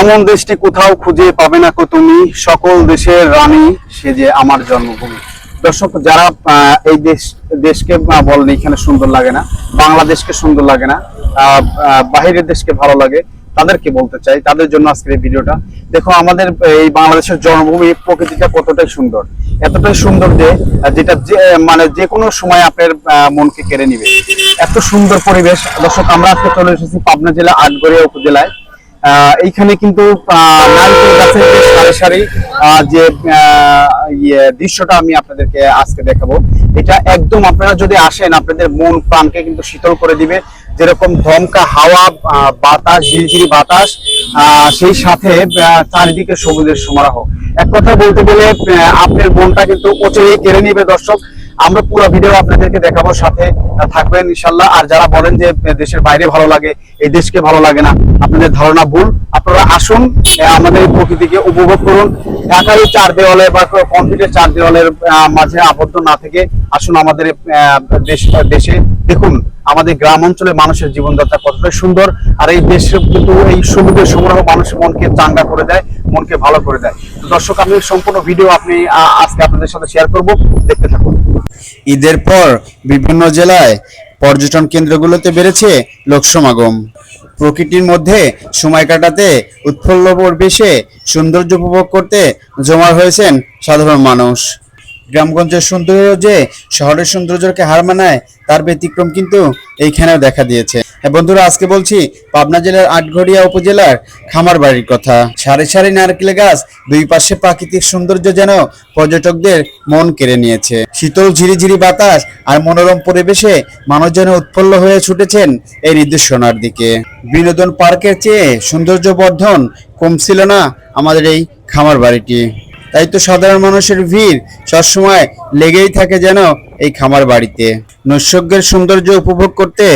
এমন দেশটি কোথাও খুঁজে পাবে না কো তুমি। সকল দেশের রানী, সে যে আমার জন্মভূমি। দর্শক, যারা এই দেশ, দেশকে বলেন এখানে সুন্দর লাগে না, বাংলাদেশকে সুন্দর লাগে না বাহিরের দেশকে ভালো লাগে, তাদেরকে বলতে চাই, তাদের জন্য আজকের এই ভিডিওটা। দেখো, আমাদের, এই বাংলাদেশের জন্মভূমি প্রকৃতিটা কতটাই সুন্দর। এতটাই সুন্দর যে যেটা যে মানে যে কোনো সময় আপনার মনকে কেড়ে নিবে। এত সুন্দর পরিবেশ। দর্শক, আমরা আজকে চলে এসেছি পাবনা জেলা আটগড়িয়া উপজেলায়। এইখানে কিন্তু যে ইয়ে দৃশ্যটা আমি আপনাদেরকে আজকে দেখাবো। এটা একদম আপনারা যদি আসেন, আপনাদের মন প্রাণকে কিন্তু শীতল করে দিবে। যেরকম ধমকা, হাওয়া বাতাস, ঝিরিঝিরি বাতাস সেই সাথে চারিদিকে সবুজের সমারোহ। এক কথা বলতে গেলে আপনার মনটা কিন্তু অচেয়ে কেড়ে নিবে দর্শক। আমরা পুরো ভিডিও আপনাদেরকে দেখাবো, সাথে থাকবেন ইনশাল্লাহ আর যারা বলেন যে দেশের বাইরে ভালো লাগে, এই দেশকে ভালো লাগে না, আপনাদের ধারণা ভুল। আপনারা আসুন আমাদের প্রকৃতিকে উপভোগ করুন। ঢাকায় চার দেওয়ালে বা কংক্রিটের চার দেওয়ালের মাঝে আবদ্ধ না থেকে আসুন আমাদের দেশ, দেশে। দেখুন, আমাদের গ্রাম অঞ্চলে মানুষের জীবনযাত্রা কতটা সুন্দর, আর এই দেশ কিন্তু এই সমুদ্রের সমারোহ মানুষের মনকে চাঙ্গা করে দেয়, মনকে ভালো করে দেয়। দর্শক আমি সম্পূর্ণ ভিডিও আপনি আজকে আপনাদের সাথে শেয়ার করব। দেখতে থাকুন। ঈদের পর বিভিন্ন জেলায় পর্যটন কেন্দ্রগুলোতে বেড়েছে লোক সমাগম। প্রকৃতির মধ্যে সময় কাটাতে, উৎফুল্ল পরিবেশে সৌন্দর্য উপভোগ করতে জমা হয়েছেন সাধারণ মানুষ। গ্রামগঞ্জের সৌন্দর্য যে শহরের সৌন্দর্যকে হার মানায় তার ব্যতিক্রম কিন্তু এইখানেও দেখা দিয়েছে। হ্যাঁ বন্ধুরা, আজকে বলছি, পাবনা জেলার আটঘরিয়া উপজেলার খামার বাড়ির কথা। সারি সারি নারকেল গাছ দুই পাশে প্রাকৃতিক সৌন্দর্য যেন পর্যটকদের মন কেড়ে নিয়েছে। শীতল ঝিরিঝিরি বাতাস আর মনোরম পরিবেশে মানুষ যেন উৎফুল্ল হয়ে ছুটেছেন এই নির্দেশনার দিকে। বিনোদন পার্কের চেয়ে সৌন্দর্য বর্ধন কমছিল না আমাদের এই খামার বাড়িটি তাই তো সাধারণ মানুষের ভিড় সবসময় লেগেই থাকে যেন এই খামার বাড়িতে। নৈসর্গের সৌন্দর্য উপভোগ করতে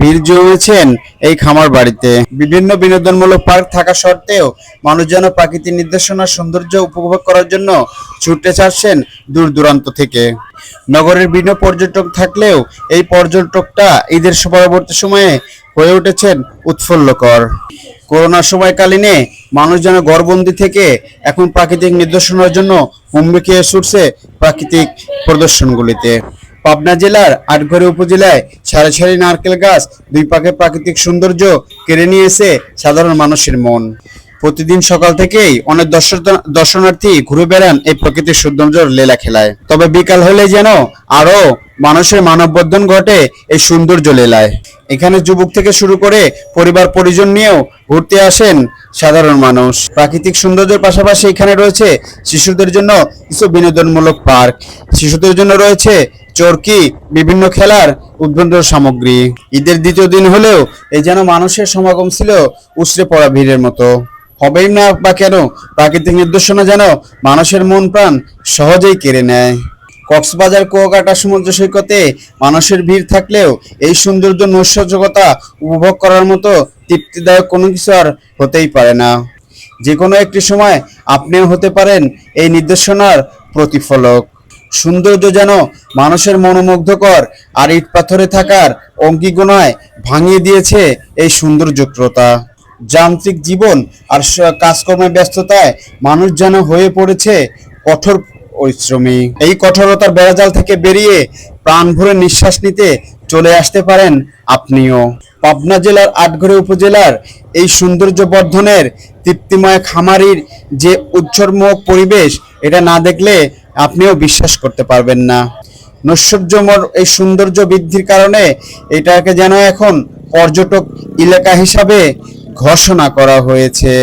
ভিড় জমেছেন এই খামার বাড়িতে। বিভিন্ন বিনোদনমূলক পার্ক থাকা সত্ত্বেও মানুষ যেন প্রাকৃতিক নির্দেশনার সৌন্দর্য উপভোগ করার জন্য ছুটে ছাড়ছেন দূর দূরান্ত থেকে। নগরের বিভিন্ন পর্যটক থাকলেও এই পর্যটকটা ঈদের পরবর্তী সময়ে হয়ে উঠেছেন উৎফুল্লকর। করোনার সময়কালীনে মানুষ যেন ঘরবন্দি থেকে এখন প্রাকৃতিক নিদর্শনের জন্য হুমড়ি খেয়ে ছুটছে প্রাকৃতিক প্রদর্শনগুলিতে। পাবনা জেলার আটঘরে উপজেলায় সারি সারি নারকেল গাছ দুই পাকে প্রাকৃতিক সৌন্দর্য কেড়ে নিয়েছে সাধারণ মানুষের মন। প্রতিদিন সকাল থেকেই অনেক দর্শন- দর্শনার্থী ঘুরে বেড়ান এই প্রকৃতির সৌন্দর্যের লীলা খেলায়। তবে বিকাল হলে যেন আরও মানুষের মানববর্ধন ঘটে এই সৌন্দর্য লীলায়। এখানে যুবক থেকে শুরু করে পরিবার পরিজন নিয়েও ঘুরতে আসেন সাধারণ মানুষ। প্রাকৃতিক সৌন্দর্যের পাশাপাশি এখানে রয়েছে শিশুদের জন্য কিছু বিনোদনমূলক পার্ক। শিশুদের জন্য রয়েছে চরকি বিভিন্ন খেলার উদ্বন্ধ সামগ্রী। ঈদের দ্বিতীয় দিন হলেও এই যেন মানুষের সমাগম ছিল উছড়ে পড়া ভিড়ের মতো। হবেই না বা কেন? প্রাকৃতিক নির্দেশনা যেন মানুষের মন প্রাণ সহজেই কেড়ে নেয়। কক্সবাজার কুয়াকাটা সমুদ্র সৈকতে মানুষের ভিড় থাকলেও এই সৌন্দর্য নৈসর্গতা উপভোগ করার মতো তৃপ্তিদায়ক কোনো কিছু আর হতেই পারে না। যে কোনো একটি সময় আপনিও হতে পারেন এই নির্দেশনার প্রতিফলক। সৌন্দর্য যেন মানুষের মনোমুগ্ধকর আর ইট পাথরে থাকার অঙ্গিগুণায় ভাঙিয়ে দিয়েছে এই সৌন্দর্যক্রতা যান্ত্রিক জীবন আর কাজকর্মের ব্যস্ততায় মানুষ যেন হয়ে পড়েছে কঠোর পরিশ্রমী। এই কঠোরতার বেড়াজাল থেকে বেরিয়ে প্রাণ ভরে নিঃশ্বাস নিতে চলে আসতে পারেন আপনিও। পাবনা জেলার আটঘরে উপজেলার এই সৌন্দর্য বর্ধনের তৃপ্তিময় খামারির যে উচ্ছর্মক পরিবেশ, এটা না দেখলে আপনিও বিশ্বাস করতে পারবেন না। নৈশ্বর্যময় এই সৌন্দর্য বৃদ্ধির কারণে এটাকে যেন এখন পর্যটক এলাকা হিসাবে ঘোষণা করা হয়েছে।